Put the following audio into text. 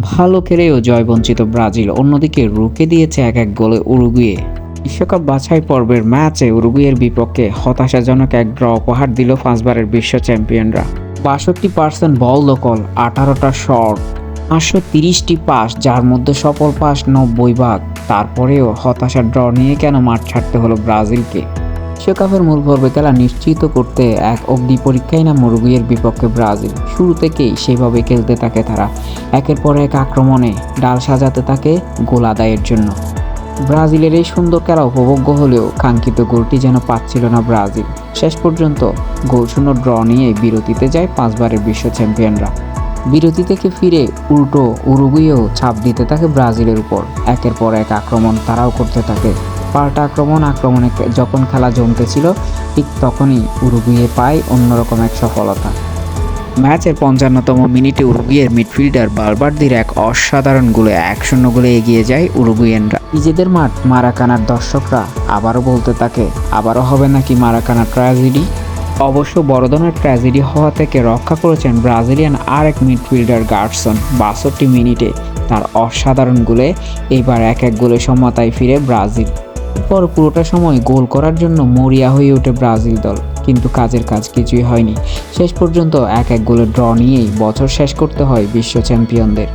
ভালো খেলেও জয়বঞ্চিত ব্রাজিল। অন্যদিকে রুখে দিয়েছে এক এক গোলে উরুগুয়ে। বিশ্বকাপ বাছাই পর্বের ম্যাচে উরুগুয়ের বিপক্ষে হতাশাজনক এক ড্র উপহার দিল পাঁচবারের বিশ্ব চ্যাম্পিয়নরা। বাষট্টি পার্সেন্ট বল দখল, আঠারোটা শট, পাঁচশো তিরিশটি পাস, যার মধ্যে সফল পাস নব্বই ভাগ। তারপরেও হতাশার ড্র নিয়ে কেন মাঠ ছাড়তে হলো ব্রাজিলকে? বিশ্বকাপের মূল পর্বে খেলা নিশ্চিত করতে এক অগ্নি পরীক্ষায় না মুরুগুয়ের বিপক্ষে ব্রাজিল। শুরু থেকেই সেভাবে খেলতে থাকে তারা। একের পর এক আক্রমণে ডাল সাজাতে থাকে গোল আদায়ের জন্য। ব্রাজিলের এই সুন্দর খেলা উপভোগ্য হলেও কাঙ্ক্ষিত গোলটি যেন পাচ্ছিল না ব্রাজিল। শেষ পর্যন্ত গোল শূন্য ড্র নিয়ে বিরতিতে যায় পাঁচবারের বিশ্ব চ্যাম্পিয়নরা। বিরতি থেকে ফিরে উল্টো উরুগুয়েও ছাপ দিতে থাকে ব্রাজিলের উপর। একের পর এক আক্রমণ তারাও করতে থাকে। পাল্টা আক্রমণ, আক্রমণে যখন খেলা জমতেছিল, ঠিক তখনই উরুগুয়ে পায় অন্যরকম এক সফলতা। ম্যাচের পঞ্চান্নতম মিনিটে উরুগুয়ের মিডফিল্ডার বালবার্দির এক অসাধারণ গোলে এক শূন্য গোলে এগিয়ে যায় উরুগুয়েনরা। নিজেদের মাঠ, মারাকানার দর্শকরা আবারও বলতে থাকে, আবারও হবে নাকি মারাকানা ট্র্যাজেডি? অবশ্য বড় ধরনের ট্র্যাজেডি হওয়া থেকে রক্ষা করেছেন ব্রাজিলিয়ান আর এক মিডফিল্ডার গার্ডসন। বাষট্টি মিনিটে তার অসাধারণ গোলে এবার এক এক গোলে সমতায় ফিরে ব্রাজিল। এরপর পুরোটা সময় গোল করার জন্য মরিয়া হয়ে ওঠে ব্রাজিল দল, কিন্তু কাজের কাজ কিছুই হয়নি। শেষ পর্যন্ত এক এক গোলের ড্র নিয়েই বছর শেষ করতে হয় বিশ্ব চ্যাম্পিয়নদের।